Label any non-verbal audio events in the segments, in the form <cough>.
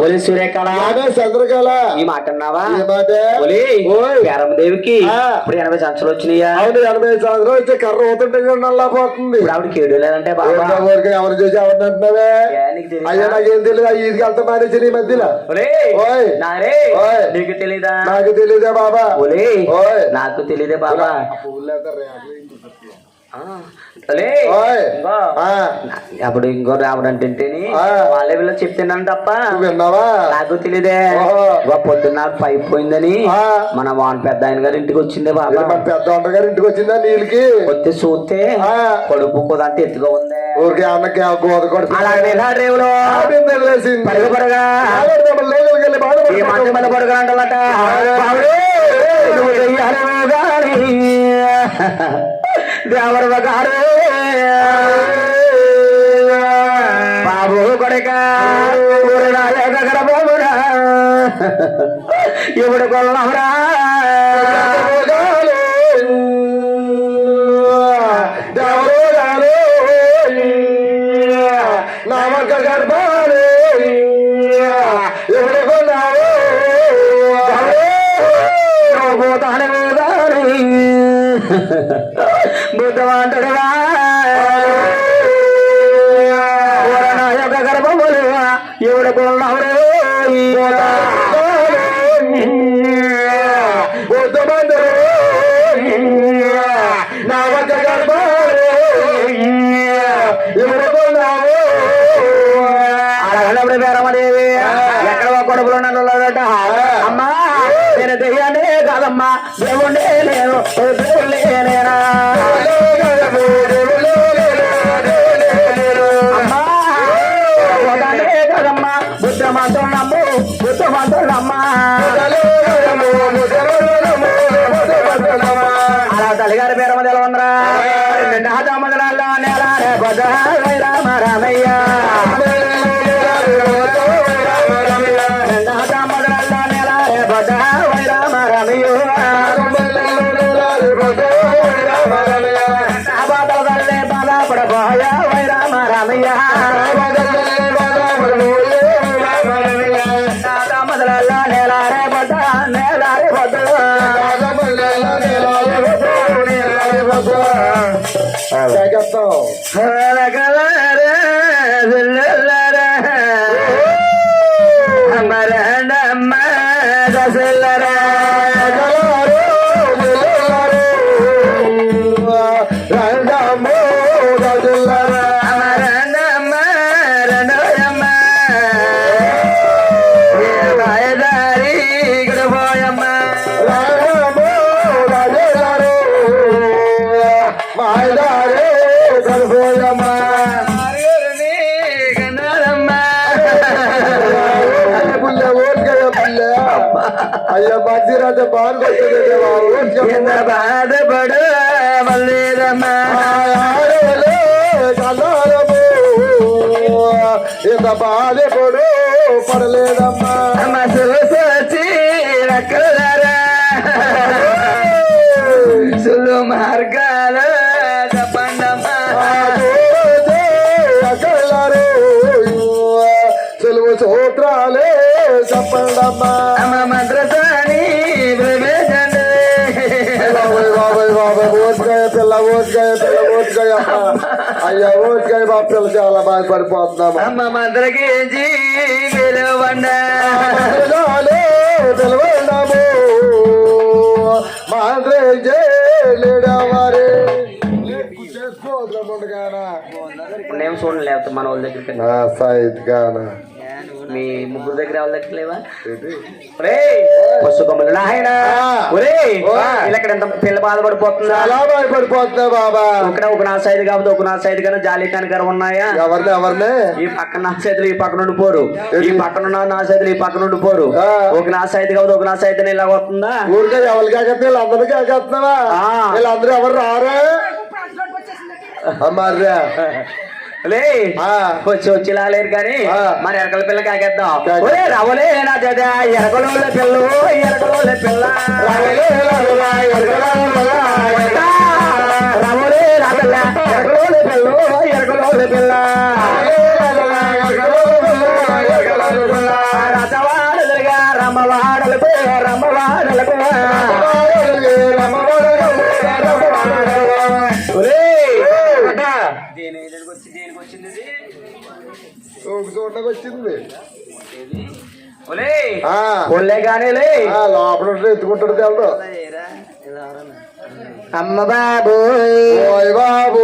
ఒలి సూర్యకళ. చంద్రకళ. ఈ మాట అన్నావా? ఒలి ఆ. ఇప్పుడు ఎనభై సంవత్సరాలు వచ్చినాయా? అవును ఎనభై సంవత్సరం వచ్చి కర్ర అవుతుంటే నల్లా పోతుంది. ఇప్పుడు ఆవిడ కేడు లేదంటే ఎవరు చూసి ఎవరిని అంటున్నావే? తెలీదా? అయ్యా నాకేం తెలియదు ఆ ఈదికి వెళ్తా మానేసి నీ మధ్యలో. నీకు తెలీదా? నాకు తెలియదే బాబా. ఒలే. నాకు తెలీదే బాబా. అప్పుడు ఇంకో రావడం ఆ. వాళ్ళే వీళ్ళు చెప్తున్నాను తప్ప. విన్నావా? నాకు తెలియదే పొద్దున్న నాకు పైప్ పోయిందని. మన వాన్ పెద్ద ఆయన గారి ఇంటికి వచ్చిందే బాబా. పెద్ద గారి ఇంటికి వచ్చిందా నీళ్ళకి? వచ్చి చూస్తే. కడుపు కుదంటే ఎత్తుగా ఉంది. ఊరికే అన్నకి గోద రేవులో. అంటాలట దేవరవ గారు బాబు కొడక ఊరు దగ్గర బాబురా ఇప్పుడు కొల్లవరా? బుద్ధమంటడుగా యొక్క గర్భములు ఎవడు కొన్నవరే నామక గర్భాలే ఎవరు కొన్నావు అడగడప్పుడు అయ్యా బాగుంటుంది బాధపడు మల్లేదమ్మా ఇంత బాధపడు పడలేదమ్మా ఓట్కాయ పిల్ల ఓట్కాయ అయ్యా ఓట్కాయ మా పిల్ల చాలా బాధపడిపోతున్నామా అమ్మ మంత్రకి పిలువండ పిలవన్నాము మాంద్రే లేడవారే నేను చూడండి లేకపోతే మన వాళ్ళ దగ్గరికి. సాయిత్ గానా. మీ ముగ్గురు దగ్గర వాళ్ళ దగ్గర లేవా? ఒరేయ్, పశు కొమ్మలు నాయన ఒరేయ్! ఇలా ఇక్కడ ఎంత పిల్ల బాధపడిపోతుందా? చాలా బాబా. ఇక్కడ ఒక నా సైడ్ కాబట్టి ఒక నా సైడ్ కానీ జాలి కనకర ఉన్నాయా? ఎవరిని ఎవరిని ఈ పక్కన నా చేతులు ఈ పక్కన నుండి పోరు ఈ పక్కన ఉన్న నా చేతులు ఈ పక్కన నుండి పోరు ఆ. ఒక నా సైడ్ కాబట్టి ఒక నా సైడ్ ఇలా వస్తుందా? ఊరికే ఎవరికి కాకపోతే వీళ్ళందరికీ కాకేస్తున్నావా ఆ. వీళ్ళందరూ ఎవరు రారా? అమ్మారా <laughs> లే ఆ. వచ్చి వచ్చి లాలేరు కానీ. మన ఎరకల పిల్ల కాకేద్దాం. ఒరే రవలే నా జద ఎరకలోల పిల్ల ఎరకలోల పిల్ల రవలే రవలా, నా పిల్ల పిల్ల పిల్ల వచ్చింది లోపల ఎత్తుకుంటాడు తెలడు అమ్మ బాబు. ఓయ్ బాబు.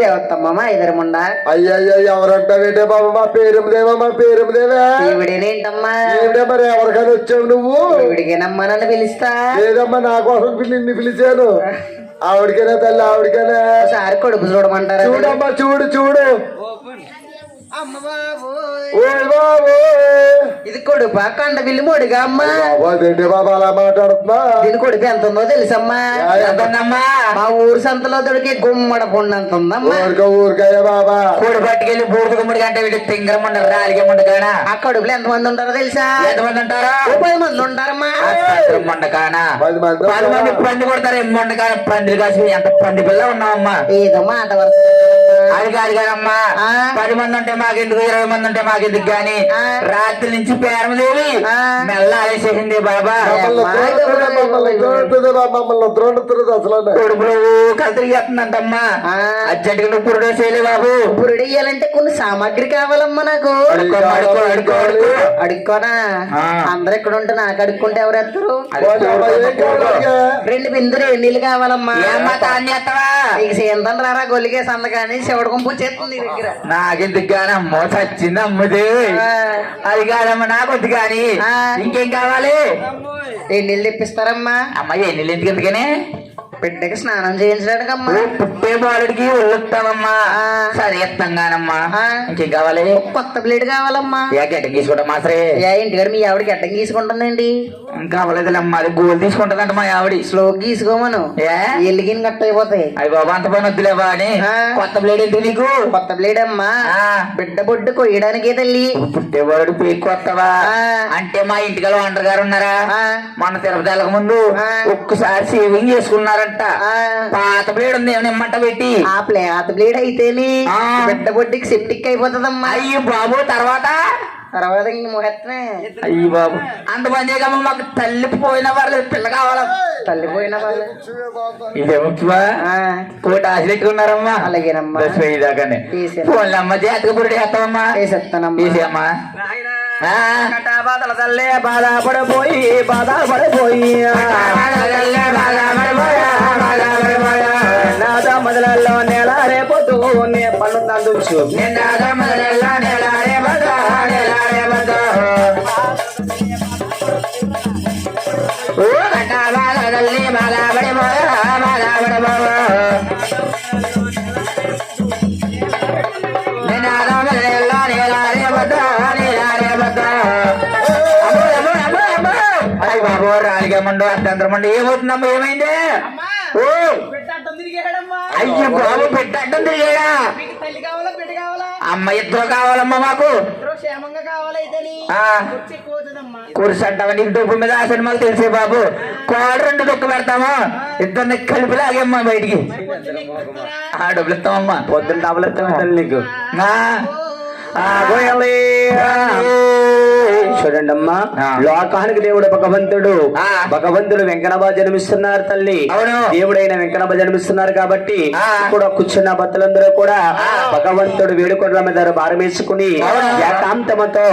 దేవతమ్మ ఇద్దరముండా అయ్యయ్య ఎవరంటావేంటే బాబు? మా పేరుదేవా మా పేరుదేవా ఈవిడేనేంటమ్మా ఏమిటే మరి ఎవరికైనా వచ్చావు నువ్వు? ఈవిడికేనమ్మా నన్ను పిలుస్తా? లేదమ్మా నా కోసం నిన్ను పిలిచాను. <laughs> ఆవిడకేనా తల్లి ఆవిడకేనా? ఒకసారి కొడుకు చూడమంటారా? చూడమ్మా చూడు చూడు అమ్మ బాబు ఓయ్ బాబు ఇది కొడుపా కండ బిల్లు మొడిగా అమ్మా. బాబు అదేంటి బాబు అలా మాట్లాడుతున్నా? దీని కొడుకు ఎంత ఉందో తెలుసమ్మా? ఎంతమ్మా మా ఊరు సంతలో దొరికి గుమ్మడ పొండు అంత ఉందమ్మా. ఊరిక ఊరికయ్య బాబా. కోడి పట్టుకెళ్ళి బూడిద గుమ్మడి కంటే వీడి తింగర ముండ రాలిగే ముండ కానా? ఆ కడుపులో ఎంత మంది ఉంటారో తెలుసా? ఎంత మంది ఉంటారా పది మంది ఉంటారమ్మా. ముండ కానా? పది మంది పంది కొడతారు ఏం మొండ కాని కాసి ఎంత పంది పిల్ల ఉన్నావమ్మా? ఏదో మాట అది కాదు కదమ్మా. పది మంది ఉంటే మాకెందుకు ఇరవై మంది ఉంటే మాకెందుకు గాని? రాత్రి నుంచి పేరమదేవి మెల్ల ఆలేసేసింది బాబా. కొడుకులు అర్జెంట్గా పురుడు చేయలే బాబు. పురుడు ఇయ్యాలంటే కొన్ని సామాగ్రి కావాలమ్మా నాకు. అడుక్కో, అడుక్కో, అడుక్కో, అడుక్కో. అడుక్కోనా? అందరు ఇక్కడ ఉంటే నాకు అడుక్కుంటే ఎవరు ఎత్తారు? రెండు బిందులు నీళ్ళు కావాలమ్మా. నీకు సేంతం రారా గొల్లిగే సందకాని శివుడు గుంపు చేస్తుంది నీ దగ్గర. నాకెందుకు గాని అమ్మో చచ్చింది అమ్మది అది కాదమ్మ నాకొద్దు గాని ఇంకేం కావాలి? రెండు నీళ్ళు తెప్పిస్తారమ్మా? అమ్మ ఎన్ని ఎందుకు ఎందుకని? బిడ్డకి స్నానం చేయించడానికి అమ్మా పుట్టే బాలుడికి ఒళ్ళొస్తామమ్మా సరే ఎత్తంగానమ్మా. ఇంకేం కావాలి? కొత్త బ్లేడ్ కావాలమ్మా. ఏ గడ్డ తీసుకుంటా మాసరే ఏ ఇంటికాడ మీ ఆవిడ గడ్డం గీసుకుంటుందండి ఇంకా అవ్వలేదులమ్మా అది గోల్ తీసుకుంటదంట మా ఆవిడ. స్లో గీసుకోమను. ఏ? ఎల్లిగిన గట్ట అయిపోతాయి. అయ్యి బాబా అంత పని వద్దులేవా అని. కొత్త బ్లేడ్ ఎందుకు నీకు? కొత్త బ్లేడ్ అమ్మా. బిడ్డ బొడ్డు కొయ్యడానికే తల్లి. పుట్టే బాలుడు పేరు కొత్తవా. అంటే మా ఇంటికల్ వంటర్ గారు ఉన్నారా. మన తిరుపతి వెళ్ళక ముందు. ఒక్కసారి సేవింగ్ చేసుకున్నారంట. ఆ. పాత బ్లేడ్ ఉంది ఏమైనా ఇమ్మంట పెట్టి ఆ ప్లేత బ్లేడ్ అయితేనే. బిడ్డ బొడ్డుకి సెప్టిక్ అయిపోతుందమ్మా. అయ్యి బాబు తర్వాత? తర్వాత ఇంక మొహత్నే అయ్యి బాబు. అంత పని మాకు తల్లి పోయిన పర్లేదు పిల్ల కావాల? తల్లిపోయిన వాళ్ళు. ఇదే ముఖ్యమా ఆ, కోటి ఆశలు ఎక్కున్నారమ్మా అలాగేనమ్మా. తీసేనా. ఫోన్లు అమ్మ జాతక పురుడు చేస్తామమ్మా వేసేస్తానమ్మా తీసేయమ్మా. ఆ. బాధల తల్లే బాధపడిపోయి బాధపడిపోయి నాద మొదలలో నెల రేపొద్దు నే పన్ను మొదలెల్లా నెలాడే రాలిగమ్మండు అర్థంతరమండు ఏమవుతుందమ్మా? ఏమైంది? ఓ! అయ్యో బాబు పెట్టడం తిరిగాడా? అమ్మ ఇద్దరు కావాలమ్మా మాకు. ఆ. కుర్చీ అంటావా? నీకు డబ్బు మీద ఆశ మాకు తెలిసే బాబు. కోడ రెండు దుక్కు పెడతాము. ఇద్దరిని కలిపి లాగేమ్మా బయటికి. ఆ డబ్బులు ఇస్తామమ్మా. పొద్దున్న డబ్బులు ఇస్తాను నీకు? ఆ. ఆ. చూడండి అమ్మా ఆ. లోకానికి దేవుడు భగవంతుడు. భగవంతుడు వెంకటబా జన్మిస్తున్నారు తల్లి. దేవుడైన వెంకటబ జన్మిస్తున్నారు కాబట్టి. కూడా కూర్చున్న భక్తులందరూ కూడా భగవంతుడు వేడుకొండల మీద భారం వేసుకుని అవును. ఏకాంతమతో.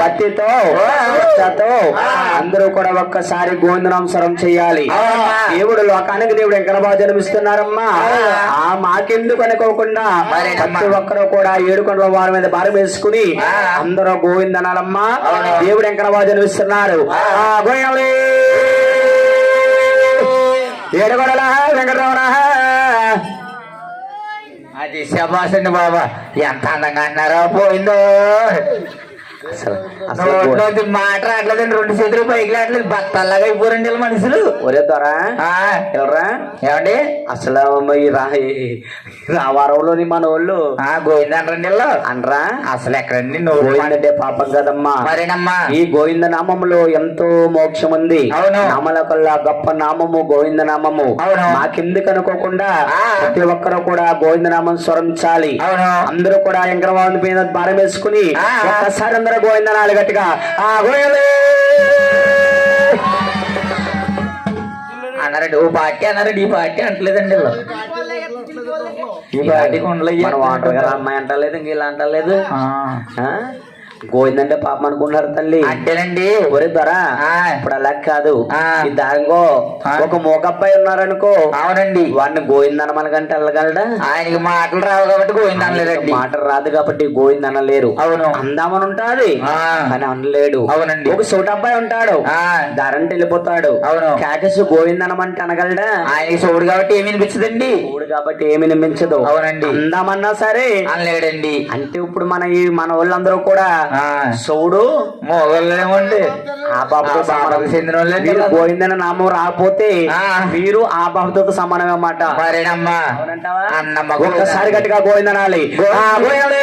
భక్తితో నిష్ఠతో అందరూ కూడా ఒక్కసారి గోవిందనాంసరం చేయాలి. దేవుడు లోకానికి దేవుడు వెంకటబా జన్మిస్తున్నారమ్మా ఆ మాకెందుకు అనుకోకుండా. ప్రతి ఒక్కరూ కూడా ఏడుకొండల వారి మీద భారం వేసుకుని. అందరూ గోవిందనాలమ్మా. దేవుడు గోయాలి ఏడుకొండల వెంకటరమణ అది శబాసండి బాబా. ఎంత అందంగా అన్నారో పోయిందో. అసలు మాట రావట్లేదండి రెండు చేతులు పైకి రావట్లేదు బత్తల్లాగా అయిపోరండి వీళ్ళ మనుషులు. ఒరే దొరా. ఏమండి? అసలు ఈ రావారంలోని మన వాళ్ళు ఆ వీళ్ళు అనరా? అసలు ఎక్కడండి గోవిందంటే పాపం కదమ్మా. మరేనమ్మా? ఈ గోవింద నామములో ఎంతో మోక్షం ఉంది అవును. నామల కల్లా గొప్ప నామము గోవింద నామము. అవును. మాకెందుకు అనుకోకుండా ఆ. ప్రతి ఒక్కరు కూడా గోవింద నామం స్వరించాలి అవును. అందరూ కూడా ఎంకరవాది మీద భారం వేసుకుని ఆ. ఒక్కసారి అందరూ గోవిందనాలు గట్టిగా ఆ గోయలే అన్నారండి ఓ పార్టీ అన్నారండి ఈ పార్టీ అంటలేదండి వీళ్ళు ఈ పార్టీకి ఉండలేదు మన వాటర్ గారు అమ్మాయి అంటలేదు ఇంక ఇలా అంటలేదు? గోవిందంటే పాపం అనుకున్నారు తల్లి. అంటేనండి ఒరే దొరా ఆ. ఇప్పుడు అలా కాదు. దాంగో. ఒక మూకబ్బాయి ఉన్నారనుకో అవునండి. వాడిని గోవిందన మనకంటే వెళ్ళగలడా ఆయనకి మాటలు రావు కాబట్టి గోవింద అనలేదండి. మాట రాదు కాబట్టి గోవింద అనలేరు. అవును. అందామని ఉంటాది. కానీ అనలేడు. అవునండి. ఒక సోట అబ్బాయి ఉంటాడు ఆ. దారంటే వెళ్ళిపోతాడు. అవును. క్యాకెస్ గోవిందనమంటే అనగలడా? ఆయనకి చూడు కాబట్టి ఏమి అనిపించదండి చూడు కాబట్టి ఏమి నిమించదు అవునండి. అందామన్నా సరే అనలేడండి. అంటే ఇప్పుడు మన ఈ మన వాళ్ళందరూ కూడా ఆ, సౌడు మొగోళ్ళేమండి ఆ బాబుతో ఆ బాబుకు చెందిన మీరు వాళ్ళు. గోవిందన నామం రాకపోతే. మీరు ఆ బాబుతో సమానమే అన్నమాట మరేనమ్మా అవునంటావా? అన్నమ్మ ఒక్కసారి గట్టిగా గోవిందనాలి గోవింద. ఆ, గోవిందనాలి.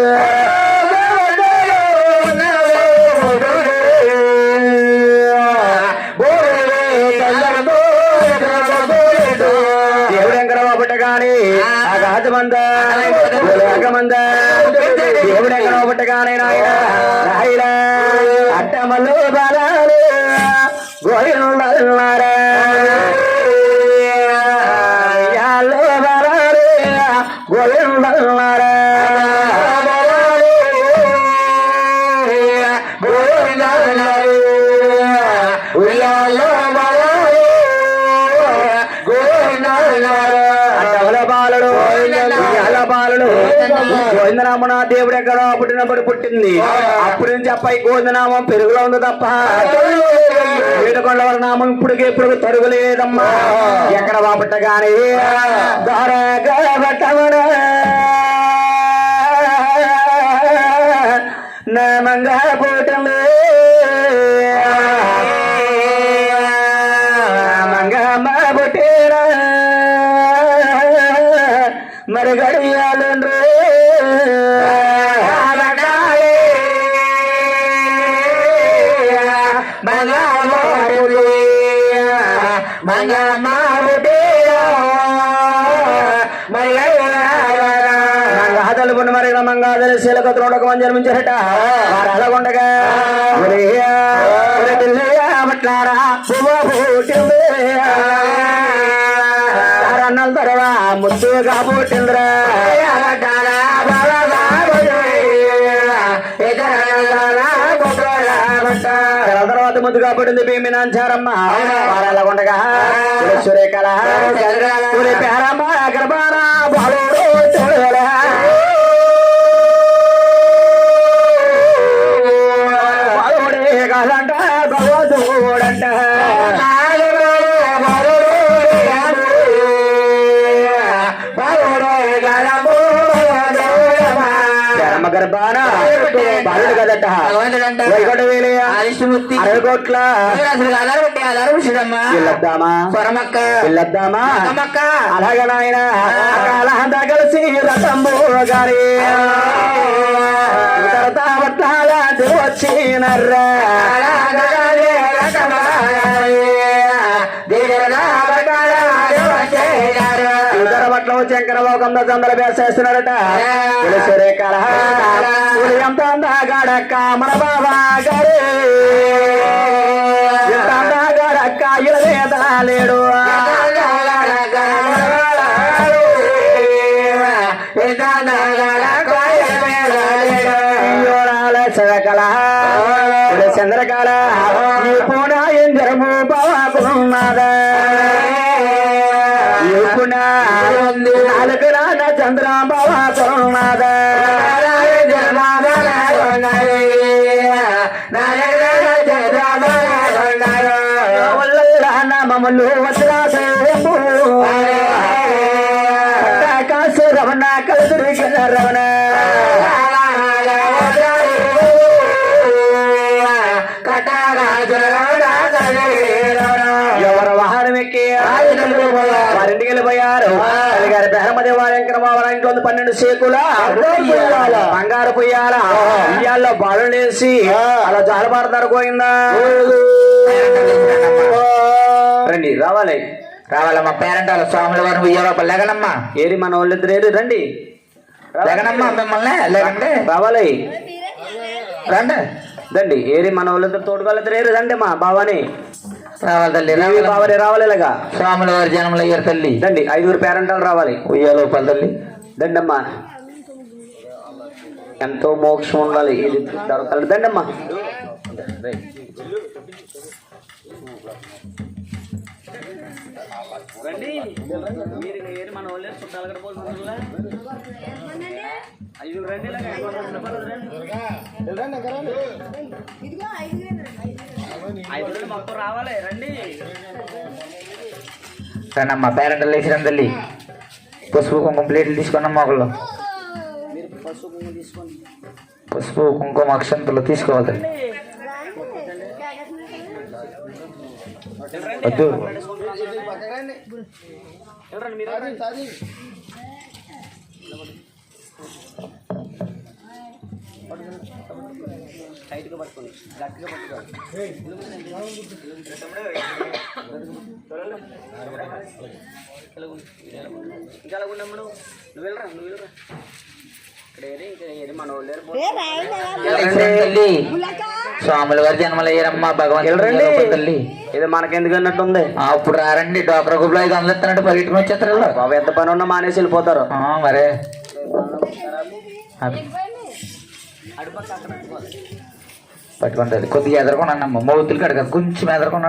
గోవిందనామన దేవుడు ఎక్కడో పుట్టినప్పుడు పుట్టింది? అప్పుడు నుంచి అబ్బాయి గోవిందనామం పెరుగులో ఉంది తప్ప వేడుకొండ వారి నామం ఇప్పటికి ఇప్పుడు తరుగులేదమ్మా ఎక్కడ బాపట్ట గాని மங்க போட்டமே. மங்கம்மா போட்டேரா மறுகடி త్రోడక మంది జన్మించారట వారు అలాగుండగా. అన్నల ముద్దుగా పుట్టిందిరా తర్వాత ముద్దుగా పుట్టింది భీమి నాంచారమ్మ వారు అలాగుండగా సురేఖల పేరమ్మ గర్భాన గర్భాన బాలుడు కదట వైకుంఠ ఆదిష్టమూర్తి అరవై కోట్ల. వెళ్ళొద్దామా స్వరమక్క వెళ్ళొద్దామా అమ్మక్క అలాగే నాయన. అకాలంతా కలిసి రథంబు గారి. పట్టాల వచ్చినర్రా లోకంలో చంద్ర వేసేస్తున్నాడట పులిసెరే కళ ఎంత అందగాడక్క మన బాబా గారు. ఎంత అందగాడక్క ఇలవేద లేడు. చదకల రాన చంద్ర బాగున్నదా నామములు సేకుల బంగారు పొయ్యాల ఇయ్యాల్లో బాలు లేసి అలా జాలపాడతారు పోయిందా? రండి రావాలి. రావాలమ్మా పేరంటారు స్వాముల వారిని ఉయ్యాలో లేకనమ్మా ఏరి మన వాళ్ళిద్దరు రండి. లేకనమ్మా మిమ్మల్ని లేకండి రావాలి. రండి. రండి ఏరి మన వాళ్ళిద్దరు తోడుకోళ్ళిద్దరు ఏరి రండి మా బావని. రావాలి తల్లి రవి రావాలి. బావని రావాలి ఇలాగా. స్వాముల వారి జన్మలు అయ్యారు తల్లి. రండి ఐదుగురు పేరంటాలు రావాలి. ఉయ్యాలో పలు తల్లి. దండమ్మా. ఎంతో మోక్షం ఉండాలి. ఇది దొరకాలి. దండమ్మా. మొత్తం రావాలి రండి రండమ్మా పేరెంట్ వేసి రండి తల్లి. పసుపు కుంకుమ ప్లేట్లు తీసుకున్నమ్మా ఒకళ్ళు పసుపు కుంకుమ అక్షంతలు తీసుకోవాలి. వద్దు. టైట్గా పట్టుకోండి గట్టిగా పట్టుకోండి ఇంకా అలా నువ్వు వెళ్ళరా నువ్వు వెళ్ళరా ఇక్కడ ఏరి ఇంకా ఏరి మన వాళ్ళు లేరు. వేసి రండి తల్లి స్వాముల వారి జన్మలు అయ్యారమ్మా భగవంతుడు తల్లి ఇది మనకెందుకు అన్నట్టు ఉంది ఆ, ఇప్పుడు రారండి డోక్రా గుబ్బలు ఐదు వందలు ఇస్తానంటే పరిగెట్టుకుని వచ్చేస్తారు. బాబు ఎంత పని ఉన్నా మానేసి వెళ్ళిపోతారు ఆ, మరే అది. పట్టుకుంటుంది కొద్దిగా ఎదరకున్నానమ్మా మౌతులు కడగ కొంచెం ఎదరకున్నాను